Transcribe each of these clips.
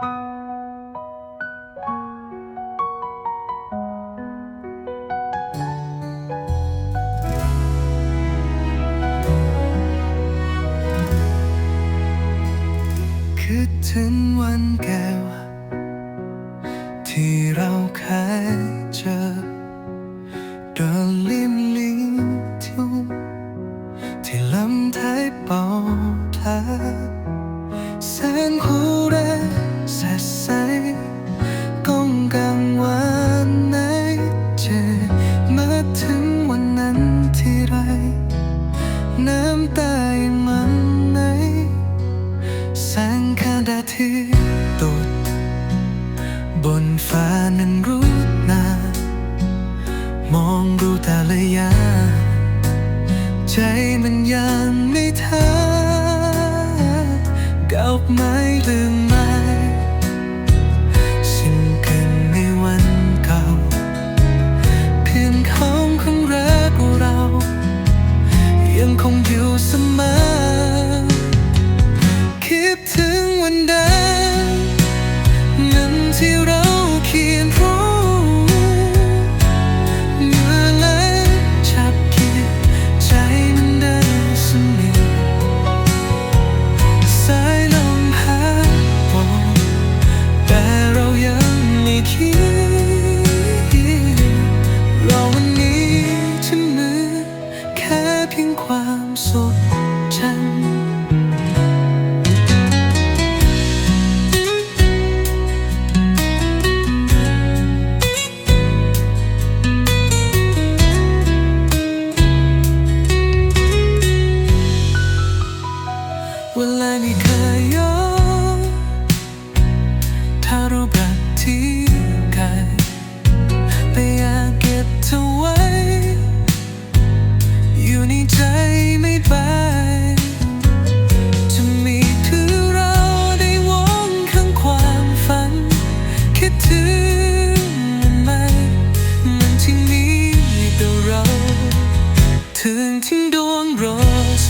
คิดถึงวันแก้ว ที่เราเคยเจอเดินลิมลิงที่ลำท้ายปอเธอำายมันไหนสังคาดาถือตุดบนฟ้านั้นรู้นามองดูแต่ละยา ใจมันยังไม่ท้ากับไม้ลืมมา 空有什么 beso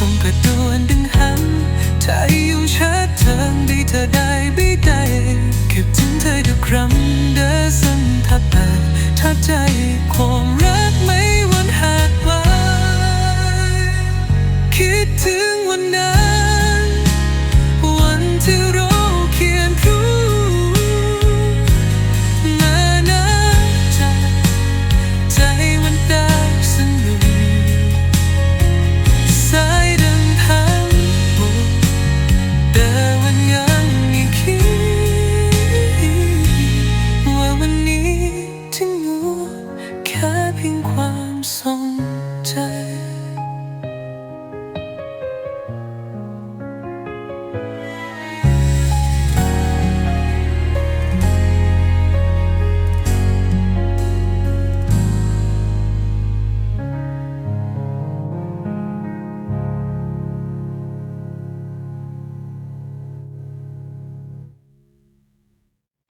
ส่งกระตัวนดึงหันถ้าอยู่ชาเธอดีเธอได้บิดาเก็บถึงเธอทุกครั้งเดินสันทับแต่ทับใจควมรั 心